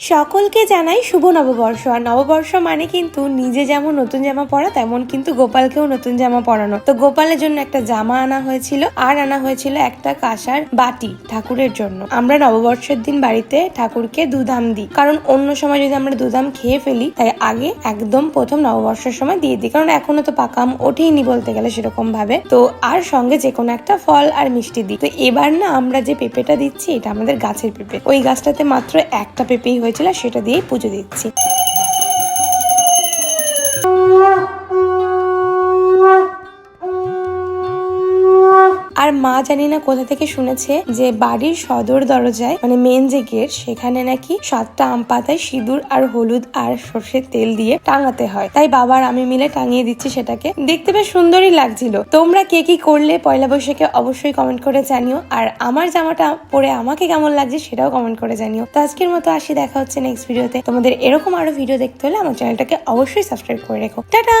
সকলকে জানাই শুভ নববর্ষ। আর নববর্ষ মানে কিন্তু নিজে যেমন নতুন জামা পরা, তেমন কিন্তু গোপালকেও নতুন জামা পরানো। তো গোপালের জন্য একটা জামা আনা হয়েছিল, আর আনা হয়েছিল একটা কাঁসার বাটি ঠাকুরের জন্য। আমরা নববর্ষের দিন বাড়িতে ঠাকুরকে দুধাম দিই। কারণ অন্য সময় যদি আমরা দুধাম খেয়ে ফেলি, তাই আগে একদম প্রথম নববর্ষের সময় দিয়ে দিই। কারণ এখনও তো পাকাম ওঠেইনি বলতে গেলে সেরকম ভাবে তো আর সঙ্গে যে কোনো একটা ফল আর মিষ্টি দিই। তো এবার না আমরা যে পেঁপেটা দিচ্ছি, এটা আমাদের গাছের পেঁপে। ওই গাছটাতে মাত্র একটা পেঁপেই হয়েছিল সেটা দিয়েই পুজো দিচ্ছি। আর মা জানি না কোথা থেকে শুনেছে যে বাড়ির সদর দরজায় মানে মেন যে গেট সেখানে নাকি সাতটা আম পাতায় সিঁদুর আর হলুদ আর সর্ষের তেল দিয়ে টাঙাতে হয়। তাই বাবার আমি মিলে টাঙিয়ে দিচ্ছি সেটাকে। দেখতে বেশ সুন্দরই লাগছিল। তোমরা কে কি করলে পয়লা বৈশাখে অবশ্যই কমেন্ট করে জানিও। আর আমার জামাটা পরে আমাকে কেমন লাগছে সেটাও কমেন্ট করে জানিও। তো আজকের মতো আসি, দেখা হচ্ছে নেক্সট ভিডিওতে তোমাদের এরকম আরও ভিডিও দেখতে হলে আমার চ্যানেলটাকে অবশ্যই সাবস্ক্রাইব করে রেখো। টাটা!